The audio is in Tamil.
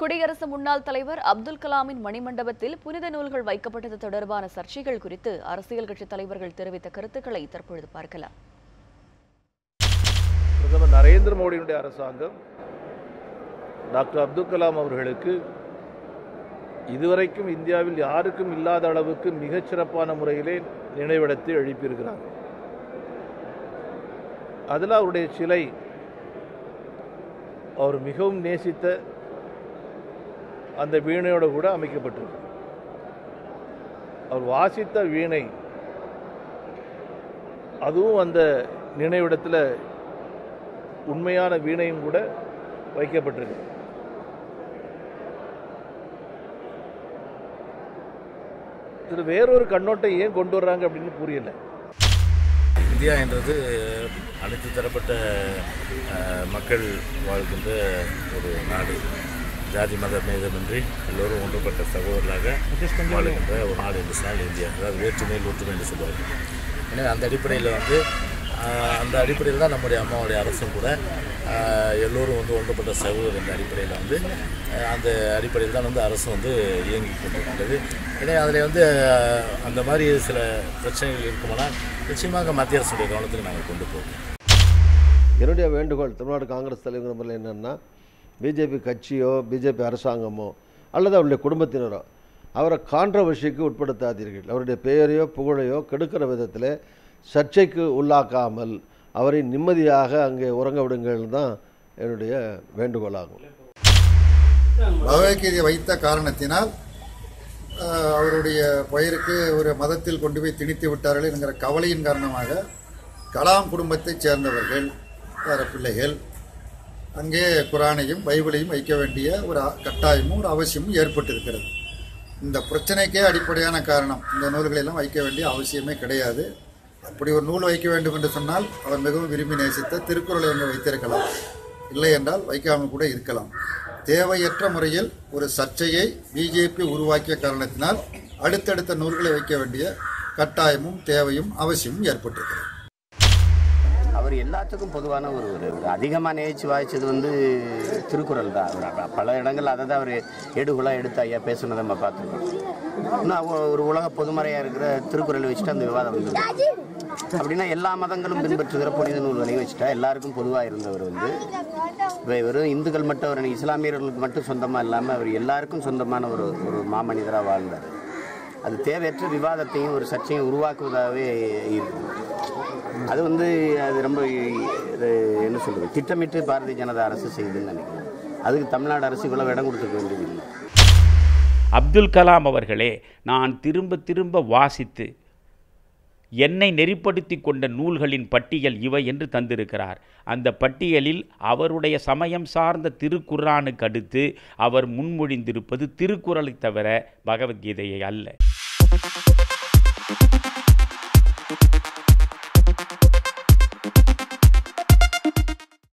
குடியரசு முன்னாள் தலைவர் அப்துல் கலாமின் மணிமண்டபத்தில் புனித நூல்கள் வைக்கப்பட்டது தொடர்பான சர்ச்சைகள் குறித்து அரசியல் கட்சித் தலைவர்கள் தெரிவித்த கருத்துக்களை தற்பொழுது பார்க்கலாம். பிரதமர் நரேந்திர மோடியினுடைய அரசாங்கம் டாக்டர் அப்துல் கலாம் அவர்களுக்கு இதுவரைக்கும் இந்தியாவில் யாருக்கும் இல்லாத அளவுக்கு மிகச்சிறப்பான முறையிலே நினைவிடத்தை எழுப்பியிருக்கிறார். அதில் அவருடைய சிலை அவர் மிகவும் நேசித்த அந்த வீணையோடு கூட அமைக்கப்பட்டிருக்கு. அவர் வாசித்த வீணை அதுவும் அந்த நினைவிடத்தில் உண்மையான வீணையும் கூட வைக்கப்பட்டிருக்கு. இது வேறொரு கண்ணோட்டம் ஏன் கொண்டு வர்றாங்க அப்படின்னு புரியல. இந்தியா என்றது அனைத்து தரப்பட்ட மக்கள் வாழ்கின்ற ஒரு நாடு. ஜாதி மத பேதமின்றி எல்லோரும் ஒன்றுபட்ட சகோதரர்களாக வாழ்கின்ற ஒரு நாடு என்று சொன்னால் இந்தியா. அதாவது வேற்றுமையில் ஒற்றுமை என்று சொல்லுவார்கள் எனவே அந்த அடிப்படையில் வந்து அந்த அடிப்படையில் தான் நம்முடைய அம்மாவுடைய அரசும் கூட எல்லோரும் வந்து ஒன்றுபட்ட சகோதரர் என்ற அடிப்படையில் வந்து அந்த அடிப்படையில் தான் வந்து அரசு வந்து இயங்கி கொண்டிருக்கின்றது எனவே அதில் வந்து அந்த மாதிரி சில பிரச்சனைகள் இருக்குமானால் நிச்சயமாக மத்திய அரசுடைய கவனத்துக்கு நாங்கள் கொண்டு போவோம். என்னுடைய வேண்டுகோள் தமிழ்நாடு காங்கிரஸ் தலைவர் முறையில் என்னென்னா பிஜேபி கட்சியோ பிஜேபி அரசாங்கமோ அல்லது அவருடைய குடும்பத்தினரோ அவரை கான்ட்ரவர்சிக்கு உட்படுத்தாதீர்கள். அவருடைய பெயரையோ புகழையோ கெடுக்கிற விதத்தில் சர்ச்சைக்கு உள்ளாக்காமல் அவரை நிம்மதியாக அங்கே உறங்க விடுங்கள் தான் என்னுடைய வேண்டுகோளாகும். பகவத்கீதையை வைத்த காரணத்தினால் அவருடைய பயிருக்கு ஒரு மதத்தில் கொண்டு போய் திணித்து விட்டார்கள் என்கிற கவலையின் காரணமாக கலாம் குடும்பத்தைச் சேர்ந்தவர்கள் வேற பிள்ளைகள் அங்கே குரானையும் பைபிளையும் வைக்க வேண்டிய ஒரு கட்டாயமும் ஒரு அவசியமும் ஏற்பட்டிருக்கிறது. இந்த பிரச்சனைக்கே அடிப்படையான காரணம் இந்த நூல்களெல்லாம் வைக்க வேண்டிய அவசியமே கிடையாது. அப்படி ஒரு நூல் வைக்க வேண்டும் என்று சொன்னால் அவர் மிகவும் விரும்பி நேசித்த திருக்குறளை அங்கே வைத்திருக்கலாம். இல்லை என்றால் வைக்காமல் கூட இருக்கலாம். தேவையற்ற முறையில் ஒரு சர்ச்சையை பிஜேபி உருவாக்கிய காரணத்தினால் அடுத்தடுத்த நூல்களை வைக்க வேண்டிய கட்டாயமும் தேவையும் அவசியமும் ஏற்பட்டிருக்கிறது. அவர் எல்லாத்துக்கும் பொதுவான ஒரு ஒரு அதிகமாக நேச்சு வாய்ச்சது வந்து திருக்குறள் தான். அவர் பல இடங்கள் அதை தான் அவர் எடுகுலாக எடுத்து ஐயா பேசுனதை நம்ம பார்த்துருக்கோம். இன்னும் ஒரு உலக பொதுமறையாக இருக்கிற திருக்குறளை வச்சுட்டு அந்த விவாதம் வந்து அப்படின்னா எல்லா மதங்களும் பின்பற்றுகிற புனித நூல்களையும் வச்சுட்டா எல்லாருக்கும் பொதுவாக இருந்தவர் வந்து வே- வெறும் இந்துக்கள் மட்டும் அவர் இஸ்லாமியர்களுக்கு மட்டும் சொந்தமாக இல்லாமல் அவர் எல்லாருக்கும் சொந்தமான ஒரு ஒரு மாமனிதராக வாழ்ந்தார். அது தேவையற்ற விவாதத்தையும் ஒரு சர்ச்சையும் உருவாக்குவதாகவே இருக்கும் அது வந்து அது ரொம்ப இது என்ன சொல்கிறது திட்டமிட்டு பாரதிய ஜனதா அரசு செய்யுதுன்னு நினைக்கிறேன். அதுக்கு தமிழ்நாடு அரசு இவ்வளவு இடம் கொடுத்துக்க வேண்டியதில்லை. அப்துல் கலாம் அவர்களே நான் திரும்ப திரும்ப வாசித்து என்னை நெறிப்படுத்தி கொண்ட நூல்களின் பட்டியல் இவை என்று தந்திருக்கிறார். அந்த பட்டியலில் அவருடைய சமயம் சார்ந்த திருக்குர்ஆனுக்கு அடுத்து அவர் முன்மொழிந்திருப்பது திருக்குறளை தவிர பகவத்கீதையை அல்ல.